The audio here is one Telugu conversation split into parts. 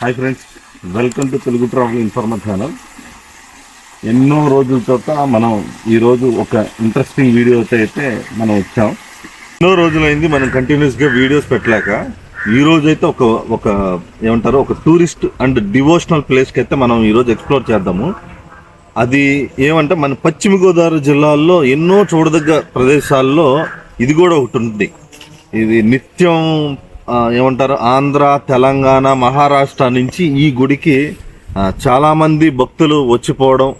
Hi friends welcome to Telugu travel informer channel. ఎన్నో రోజుల తర్వాత మనం ఈరోజు ఒక ఇంట్రెస్టింగ్ వీడియోతో అయితే మనం వచ్చాం. ఎన్నో రోజులైంది మనం కంటిన్యూస్గా వీడియోస్ పెట్టలేక. ఈ రోజు అయితే ఒక ఒక ఏమంటారు ఒక టూరిస్ట్ అండ్ డివోషనల్ ప్లేస్కి అయితే మనం ఈరోజు ఎక్స్ప్లోర్ చేద్దాము. అది ఏమంటే మన పశ్చిమ గోదావరి జిల్లాల్లో ఎన్నో చూడదగ్గ ప్రదేశాల్లో ఇది కూడా ఒకటి ఉంది. ఇది నిత్యం ఏమంటారు ఆంధ్ర తెలంగాణ మహారాష్ట్ర నుంచి ఈ గుడికి చాలామంది భక్తులు వచ్చిపోవడం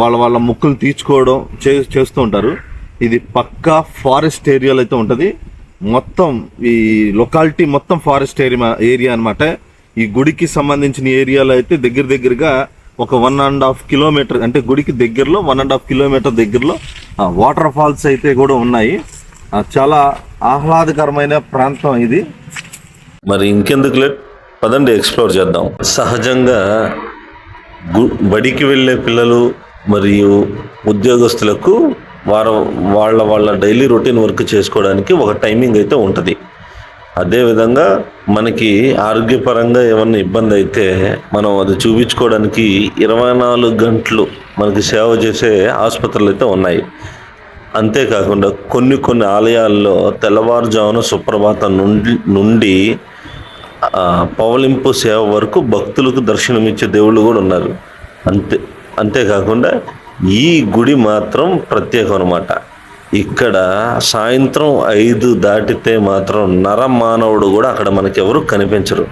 వాళ్ళ వాళ్ళ ముక్కులు తీర్చుకోవడం చే చేస్తూ ఉంటారు. ఇది పక్కా ఫారెస్ట్ ఏరియాలో అయితే ఉంటుంది. మొత్తం ఈ లొకాలిటీ మొత్తం ఫారెస్ట్ ఏరియా ఏరియా అనమాట ఈ గుడికి సంబంధించిన ఏరియాలో అయితే దగ్గర దగ్గరగా ఒక వన్ అండ్ హాఫ్ కిలోమీటర్ అంటే గుడికి దగ్గరలో వన్ అండ్ హాఫ్ కిలోమీటర్ దగ్గరలో వాటర్ ఫాల్స్ అయితే కూడా ఉన్నాయి. చాలా ఆహ్లాదకరమైన ప్రాంతం ఇది. మరి ఇంకెందుకు లేదు? పదండి ఎక్స్ప్లోర్ చేద్దాం. సహజంగా బడికి వెళ్ళే పిల్లలు మరియు ఉద్యోగస్తులకు వారు వాళ్ళ వాళ్ళ డైలీ రొటీన్ వర్క్ చేసుకోవడానికి ఒక టైమింగ్ అయితే ఉంటుంది. అదేవిధంగా మనకి ఆరోగ్యపరంగా ఏమన్నా ఇబ్బంది అయితే మనం అది చూపించుకోవడానికి ఇరవై నాలుగు గంటలు మనకి సేవ చేసే ఆసుపత్రులు అయితే ఉన్నాయి. అంతేకాకుండా కొన్ని కొన్ని ఆలయాల్లో తెల్లవారుజామున సుప్రభాతం నుండి నుండి పవలింపు సేవ వరకు భక్తులకు దర్శనమిచ్చే దేవుళ్ళు కూడా ఉన్నారు. అంతే అంతేకాకుండా ఈ గుడి మాత్రం ప్రత్యేకం అనమాట ఇక్కడ సాయంత్రం ఐదు దాటితే మాత్రం నర మానవుడు కూడా అక్కడ మనకి ఎవరు కనిపించరు.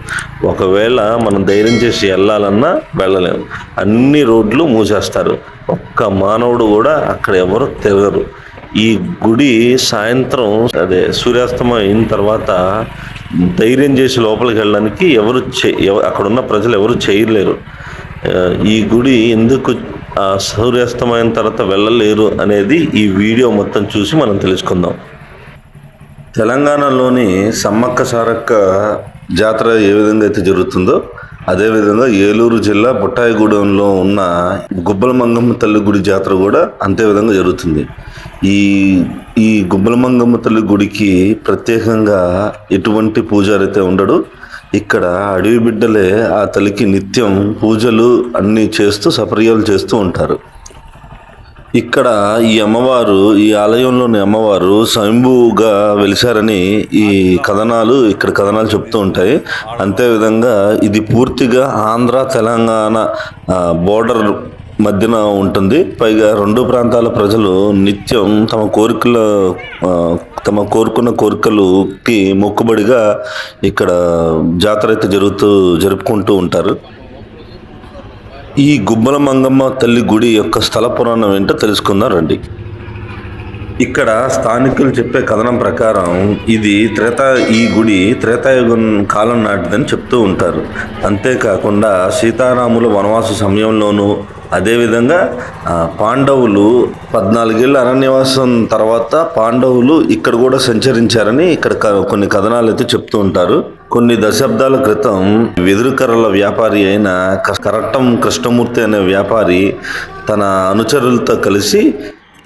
ఒకవేళ మనం ధైర్యం చేసి వెళ్ళాలన్నా వెళ్ళలేము అన్ని రోడ్లు మూసేస్తారు. ఒక్క మానవుడు కూడా అక్కడ ఎవరు తిరగరు. ఈ గుడి సాయంత్రం అదే సూర్యాస్తమయం అయిన తర్వాత ధైర్యం చేసి లోపలికి వెళ్ళడానికి ఎవరు ఎవ- అక్కడ ఉన్న ప్రజలు ఎవరు చేయలేరు. ఈ గుడి ఎందుకు సూర్యాస్తమైన తర్వాత వెళ్ళలేరు అనేది ఈ వీడియో మొత్తం చూసి మనం తెలుసుకుందాం. తెలంగాణలోని సమ్మక్క సారక్క జాతర ఏ విధంగా అయితే జరుగుతుందో అదేవిధంగా ఏలూరు జిల్లా బుట్టాయిగూడెంలో ఉన్న గుబ్బల మంగమ్మ తల్లి గుడి జాతర కూడా అంతే విధంగా జరుగుతుంది. ఈ ఈ గుబ్బల మంగమ్మ తల్లి గుడికి ప్రత్యేకంగా ఎటువంటి పూజారి అయితే ఉండడు ఇక్కడ అడవి బిడ్డలే ఆ తల్లికి నిత్యం పూజలు అన్నీ చేస్తూ సపర్యాలు చేస్తూ ఉంటారు. ఇక్కడ ఈ అమ్మవారు ఈ ఆలయంలోని అమ్మవారు స్వయంభూగా వెలిశారని ఈ కథనాలు ఇక్కడ కథనాలు చెప్తూ ఉంటాయి. అంతేవిధంగా ఇది పూర్తిగా ఆంధ్ర తెలంగాణ బోర్డర్ మధ్యన ఉంటుంది. పైగా రెండు ప్రాంతాల ప్రజలు నిత్యం తమ కోరికల తమ కోరుకున్న కోరికలుకి మొక్కుబడిగా ఇక్కడ జాతర అయితే జరుగుతూ జరుపుకుంటూ ఉంటారు. ఈ గుబ్బల మంగమ్మ తల్లి గుడి యొక్క స్థల పురాణం ఏంటో తెలుసుకుందాం రండి. ఇక్కడ స్థానికులు చెప్పే కథనం ప్రకారం ఇది త్రేతా ఈ గుడి త్రేతాయుగం కాలం నాటిదని చెప్తూ ఉంటారు. అంతేకాకుండా సీతారాముల వనవాస సమయంలోనూ అదేవిధంగా పాండవులు పద్నాలుగేళ్ళు అరణ్యవాసం తర్వాత పాండవులు ఇక్కడ కూడా సంచరించారని ఇక్కడ క- కొన్ని కథనాలు అయితే చెప్తూ ఉంటారు. కొన్ని దశాబ్దాల క్రితం వెదురుకర్రల వ్యాపారి అయిన క- కరట్టం కృష్ణమూర్తి అనే వ్యాపారి తన అనుచరులతో కలిసి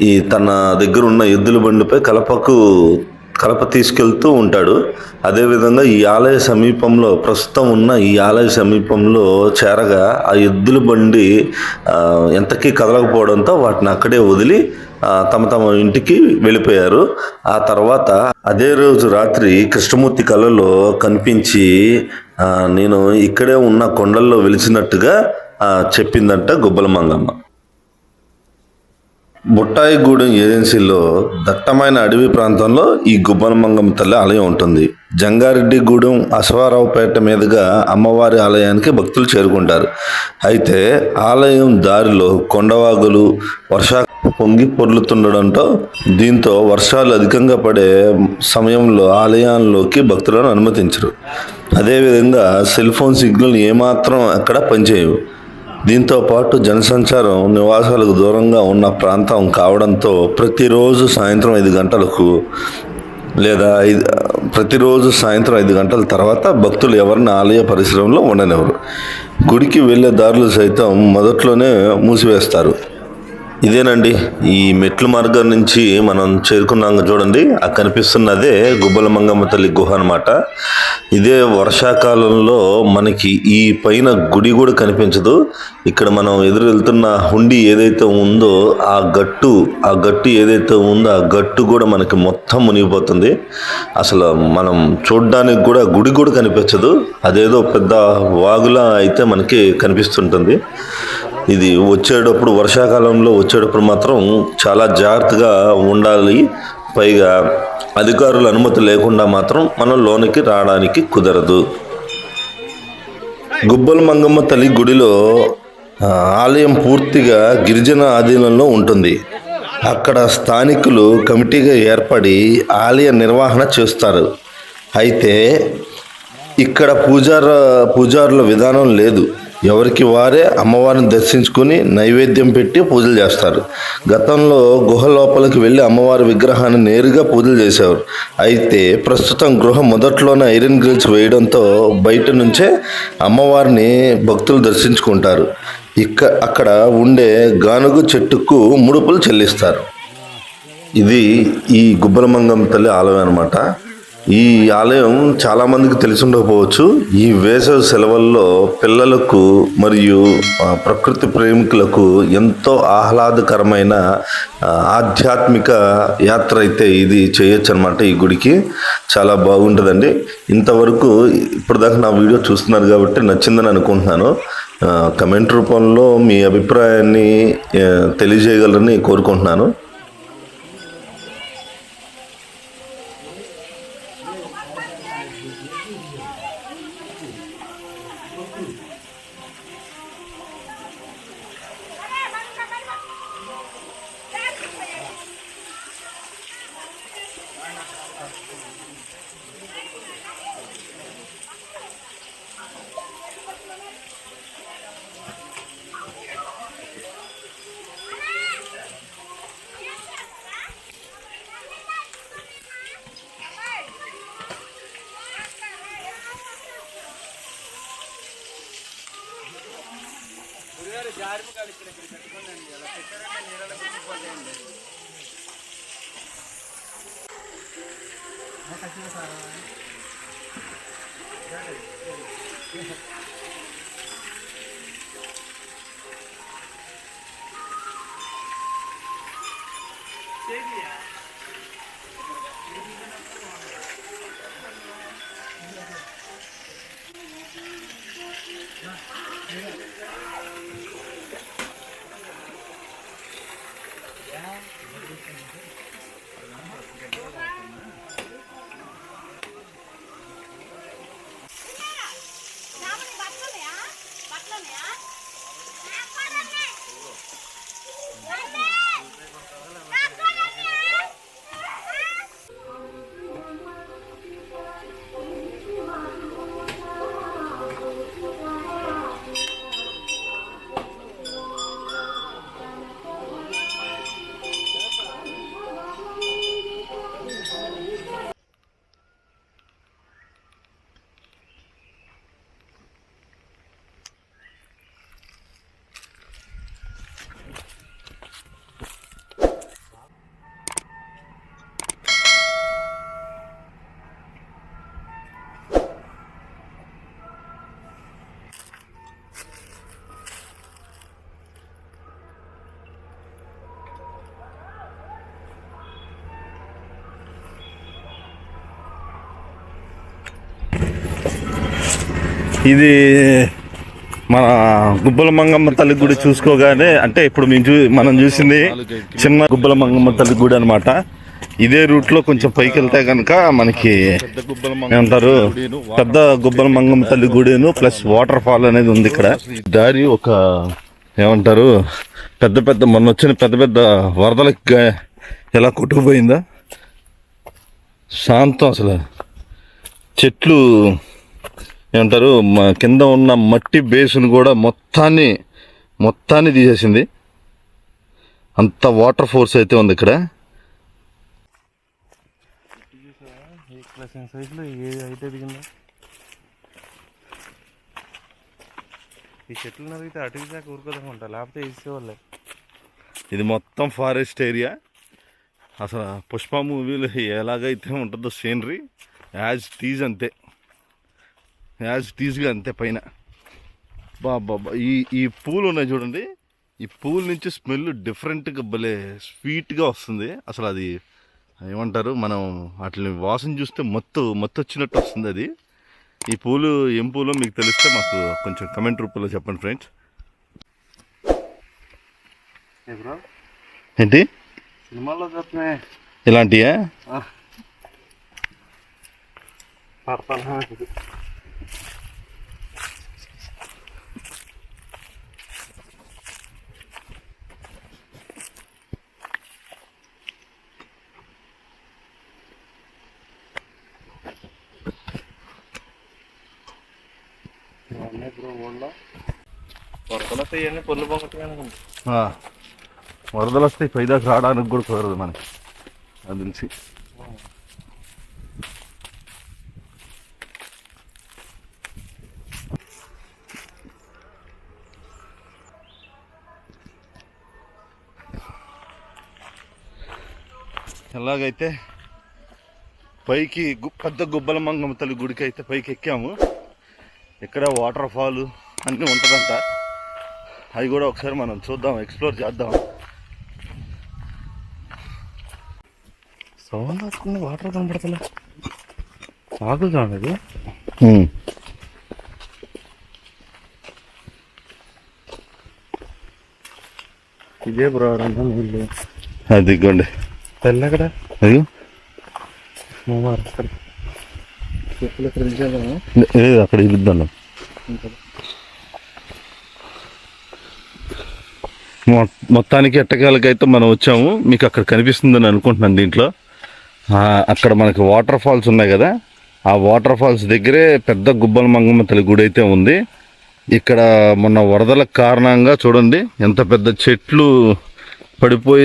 ఈ తన దగ్గర ఉన్న ఎద్దుల బండిపై కలపకు కలప తీసుకెళ్తూ ఉంటాడు. అదేవిధంగా ఈ ఆలయ సమీపంలో ప్రస్తుతం ఉన్న ఈ ఆలయ సమీపంలో చేరగా ఆ ఎద్దుల బండి ఎంతకీ కదలకపోవడంతో వాటిని అక్కడే వదిలి తమ తమ ఇంటికి వెళ్ళిపోయారు. ఆ తర్వాత అదే రోజు రాత్రి కృష్ణమూర్తి కళలో కనిపించి నేను ఇక్కడే ఉన్న కొండల్లో వెలిచినట్టుగా చెప్పిందంట గుబ్బల మంగమ్మ బుట్టాయిగూడెం ఏజెన్సీలో దట్టమైన అడవి ప్రాంతంలో ఈ గుబ్బనమంగమ్మ తల్లి ఆలయం ఉంటుంది. జంగారెడ్డిగూడెం అశ్వారావుపేట మీదుగా అమ్మవారి ఆలయానికి భక్తులు చేరుకుంటారు. అయితే ఆలయం దారిలో కొండవాగులు వర్షా పొంగి పొర్లుతుండడంతో దీంతో వర్షాలు అధికంగా పడే సమయంలో ఆలయాల్లోకి భక్తులను అనుమతించరు. అదేవిధంగా సెల్ ఫోన్ సిగ్నల్ ఏమాత్రం అక్కడ పనిచేయవు. దీంతో పాటు జనసంచారం నివాసాలకు దూరంగా ఉన్న ప్రాంతం కావడంతో ప్రతిరోజు సాయంత్రం ఐదు గంటలకు లేదా ఐదు ప్రతిరోజు సాయంత్రం ఐదు గంటల తర్వాత భక్తులు ఎవరిని ఆలయ పరిశ్రమలో ఉండనివ్వరు. గుడికి వెళ్ళే దారులు సైతం మొదట్లోనే మూసివేస్తారు. ఇదేనండి. ఈ మెట్ల మార్గం నుంచి మనం చేరుకున్నాం చూడండి. ఆ కనిపిస్తున్నదే గుబ్బల మంగమ్మ తల్లి గుహ అనమాట ఇదే వర్షాకాలంలో మనకి ఈ పైన గుడి కూడా కనిపించదు. ఇక్కడ మనం ఎదురు వెళ్తున్న హుండీ ఏదైతే ఉందో ఆ గట్టు ఆ గట్టు ఏదైతే ఉందో ఆ గట్టు కూడా మనకి మొత్తం మునిగిపోతుంది. అసలు మనం చూడడానికి కూడా గుడి కూడా కనిపించదు. అదేదో పెద్ద వాగులా అయితే మనకి కనిపిస్తుంటుంది. ఇది వచ్చేటప్పుడు వర్షాకాలంలో వచ్చేటప్పుడు మాత్రం చాలా జాగ్రత్తగా ఉండాలి. పైగా అధికారుల అనుమతి లేకుండా మాత్రం మనం లోనికి రావడానికి కుదరదు. గుబ్బల మంగమ్మ తల్లి గుడిలో ఆలయం పూర్తిగా గిరిజన ఆధీనంలో ఉంటుంది. అక్కడ స్థానికులు కమిటీగా ఏర్పడి ఆలయ నిర్వహణ చేస్తారు. అయితే ఇక్కడ పూజార పూజారుల విధానం లేదు. ఎవరికి వారే అమ్మవారిని దర్శించుకుని నైవేద్యం పెట్టి పూజలు చేస్తారు. గతంలో గుహ లోపలికి వెళ్ళి అమ్మవారి విగ్రహాన్ని నేరుగా పూజలు చేసేవారు. అయితే ప్రస్తుతం గృహ మొదట్లోనే ఐరన్ గ్రిల్స్ వేయడంతో బయట నుంచే అమ్మవారిని భక్తులు దర్శించుకుంటారు. ఇక్క అక్కడ ఉండే గానుగు చెట్టుకు ముడుపులు చెల్లిస్తారు. ఇది ఈ గుబ్బలమంగం తల్లి ఆలయం అనమాట ఈ ఆలయం చాలా మందికి తెలిసి ఉండకపోవచ్చు. ఈ వేసవి సెలవుల్లో పిల్లలకు మరియు ప్రకృతి ప్రేమికులకు ఎంతో ఆహ్లాదకరమైన ఆధ్యాత్మిక యాత్ర అయితే ఇది చేయొచ్చు అనమాట ఈ గుడికి. చాలా బాగుంటుందండి. ఇంతవరకు ఇప్పుడు దాకా నా వీడియో చూస్తున్నారు కాబట్టి నచ్చిందని అనుకుంటున్నాను. కమెంట్ రూపంలో మీ అభిప్రాయాన్ని తెలియజేయగలరని కోరుకుంటున్నాను. Thank you. ఇది మన గుబ్బల మంగమ్మ తల్లి గుడి చూసుకోగానే అంటే ఇప్పుడు మేము చూ మనం చూసింది చిన్న గుబ్బల మంగమ్మ తల్లి గుడి అనమాట ఇదే రూట్లో కొంచెం పైకి వెళ్తే కనుక మనకి ఏమంటారు పెద్ద గుబ్బల మంగమ్మ తల్లి గుడిను ప్లస్ వాటర్ ఫాల్ అనేది ఉంది ఇక్కడ. దారి ఒక ఏమంటారు పెద్ద పెద్ద మొన్న వచ్చిన పెద్ద పెద్ద వరదలకి ఎలా కొట్టుకుపోయిందా? శాంతం అసలు. చెట్లు ఏమంటారు మ- కింద ఉన్న మట్టి బేసును కూడా మొత్తాన్ని మొత్తాన్ని తీసేసింది. అంత వాటర్ ఫోర్స్ అయితే ఉంది ఇక్కడ. ఈ చెట్లు నరిగితే దాకా ఊరుకోదామంటా లేకపోతే ఇచ్చేవాళ్ళే ఇది మొత్తం ఫారెస్ట్ ఏరియా. అసలు పుష్ప మూవీలో ఎలాగైతే ఉంటుందో సీనరీ యాజ్ టీజ్ అంతే. యాజ్ టీజ్గా అంతే పైన. బాబా ఈ ఈ పూలు ఉన్నాయి చూడండి. ఈ పూల నుంచి స్మెల్ డిఫరెంట్గా భలే స్వీట్గా వస్తుంది. అసలు అది ఏమంటారు? మనం వాటిని వాసన చూస్తే మత్తు మత్తు వచ్చినట్టు వస్తుంది అది. ఈ పూలు ఏం పూలో మీకు తెలిస్తే మాకు కొంచెం కమెంట్ రూపంలో చెప్పండి ఫ్రెండ్స్. ఏంటి? సినిమాలో ఇలాంటియా? వరదలు వస్తాయి ఇవన్నీ పొల్లు పొంగట్టు వరదలు వస్తాయి పైదాకా రావడానికి కూడా కుదరదు మనకి. అది నుంచి. ఎలాగైతే పైకి పెద్ద గుబ్బల మంగమ్మ తల్లి గుడికి అయితే పైకి ఎక్కాము ఇక్కడ వాటర్ ఫాల్ అన్నీ ఉంటుందంట. అవి కూడా ఒకసారి మనం చూద్దాం ఎక్స్ప్లోర్ చేద్దాం. సౌండ్ వస్తుంది వాటర్ కనపడతలే. ఆకులు చూడండి ఇదే బ్రో రెండు నీళ్ళు. అది ఇగ్గోండి తెల్ల ఎక్కడ అది? మూవారు అక్కడ. లేదు అక్కడ ఇద్దాం మొత్తానికి ఎట్టకాలకైతే మనం వచ్చాము మీకు అక్కడ కనిపిస్తుందని అనుకుంటున్నాను దీంట్లో. ఆ, అక్కడ మనకి వాటర్ ఫాల్స్ ఉన్నాయి కదా ఆ వాటర్ ఫాల్స్ దగ్గరే పెద్ద గుబ్బల మంగమ్మ తల్లి గుడి అయితే ఉంది. ఇక్కడ మొన్న వరదల కారణంగా చూడండి ఎంత పెద్ద చెట్లు పడిపోయి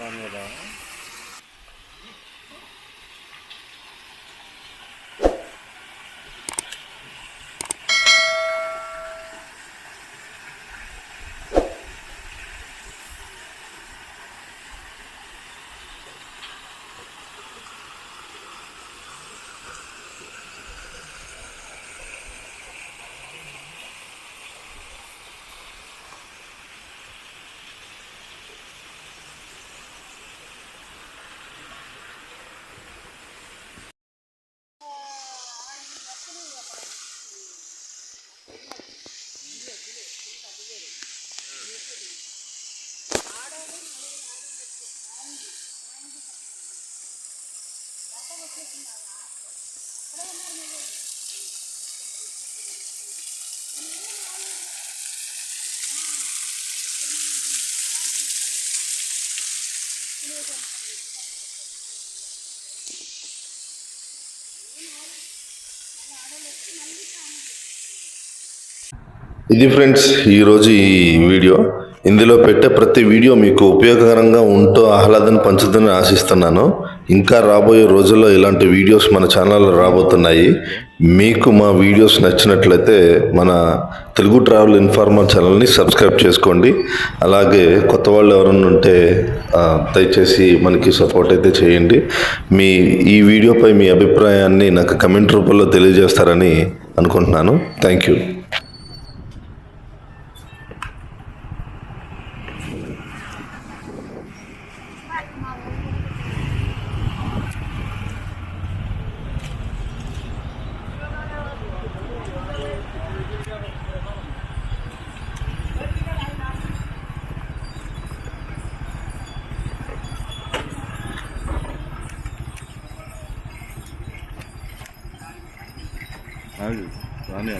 tane daha. ఇది ఫ్రెండ్స్ ఈరోజు ఈ వీడియో. ఇందులో పెట్టే ప్రతి వీడియో మీకు ఉపయోగకరంగా ఉంటూ ఆహ్లాదాన్ని పంచుతుందని ఆశిస్తున్నాను. ఇంకా రాబోయే రోజుల్లో ఇలాంటి వీడియోస్ మన ఛానల్లో రాబోతున్నాయి. మీకు మా వీడియోస్ నచ్చినట్లయితే మన తెలుగు ట్రావెల్ ఇన్ఫార్మర్ ఛానల్ని సబ్స్క్రైబ్ చేసుకోండి. అలాగే కొత్త వాళ్ళు ఎవరన్నా ఉంటే దయచేసి మనకి సపోర్ట్ అయితే చేయండి. మీ ఈ వీడియోపై మీ అభిప్రాయాన్ని నాకు కమెంట్ రూపంలో తెలియజేస్తారని అనుకుంటున్నాను. Thank you. అది రాని